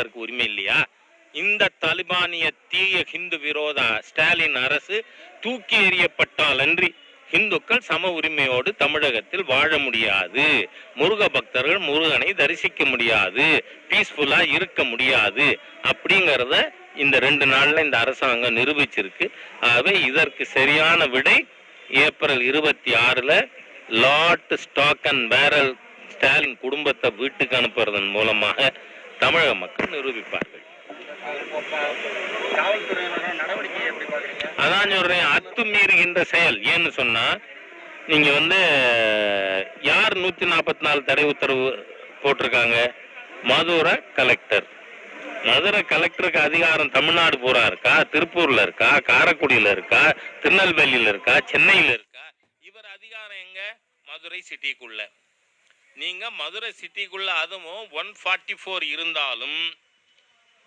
வாழ்வதற்கு உரிமை இல்லையா? இந்த தலிபானிய தீய ஹிந்து விரோத ஸ்டாலின் அரசு தூக்கி எறியப்பட்டால் அன்றி இந்துக்கள் சம உரிமையோடு தமிழகத்தில் வாழ முடியாது. முருக பக்தர்கள் முருகனை தரிசிக்க முடியாது. பீஸ்ஃபுல்லா இருக்க முடியாது. அப்படிங்கிறத இந்த ரெண்டு நாள்ல இந்த அரசாங்கம் நிரூபிச்சிருக்கு. ஆகவே இதற்கு சரியான விடை ஏப்ரல் இருபத்தி ஆறுல lock stock and barrel Stalin குடும்பத்தை வீட்டுக்கு அனுப்புறதன் மூலமாக தமிழக மக்கள் நிரூபிப்பார்கள். அதான் சொல்றேன் அத்துமீறுகின்ற செயல். ஏன்னு சொன்னா நீங்க வந்து யார் நூத்தி நாற்பத்தி நாலு தடை உத்தரவு போட்டிருக்காங்க? மதுரை கலெக்டர். மதுரை கலெக்டருக்கு அதிகாரம் தமிழ்நாடு பூரா இருக்கா? திருப்பூர்ல இருக்கா? காரைக்குடியில இருக்கா? திருநெல்வேலியில இருக்கா? சென்னையில இருக்கா? இவர் அதிகாரம் எங்க? மதுரை சிட்டிக்குள்ள. நீங்கள் மதுரை சிட்டிக்குள்ளே அதுவும் ஒன் ஃபார்ட்டி ஃபோர் இருந்தாலும்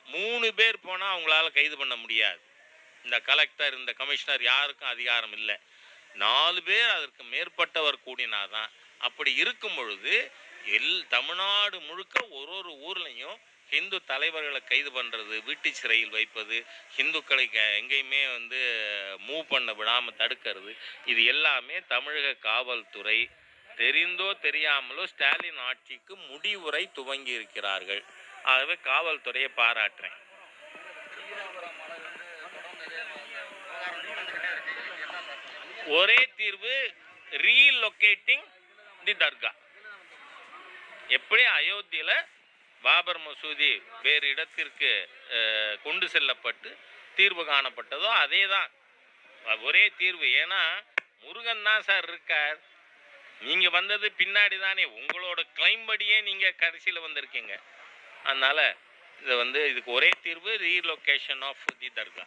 மூணு பேர் போனால் அவங்களால கைது பண்ண முடியாது. இந்த கலெக்டர் இந்த கமிஷனர் யாருக்கும் அதிகாரம் இல்லை. நாலு பேர் அதற்கு மேற்பட்டவர் கூடினாதான் அப்படி இருக்கும் பொழுது எல் தமிழ்நாடு முழுக்க ஒரு ஒரு ஊர்லேயும் ஹிந்து தலைவர்களை கைது பண்ணுறது வீட்டு சிறையில் வைப்பது ஹிந்துக்களை க- எங்கேயுமே வந்து மூவ் பண்ண விடாமல் தடுக்கிறது இது எல்லாமே தமிழக காவல்துறை தெரிந்தோ தெரியாமலோ ஸ்டாலின் ஆட்சிக்கு முடிவுரை துவங்கி இருக்கிறார்கள் ஆகவே காவல்துறையை பாராட்டுறேன். ஒரே தீர்வு ரீலொகேட்டிங் தி தர்கா. எப்படி அயோத்தியில் பாபர் மசூதி வேறு இடத்திற்கு கொண்டு செல்லப்பட்டு தீர்வு காணப்பட்டதோ அதே தான் ஒரே தீர்வு. ஏன்னா முருகன் தான் சார் இருக்கார். நீங்க வந்தது பின்னாடி தானே உங்களோட கிளைம் படியே நீங்க கடைசியில் வந்திருக்கீங்க. அதனால இது வந்து இதுக்கு ஒரே தீர்வு ரீலொகேஷன் ஆஃப் தி தர்கா.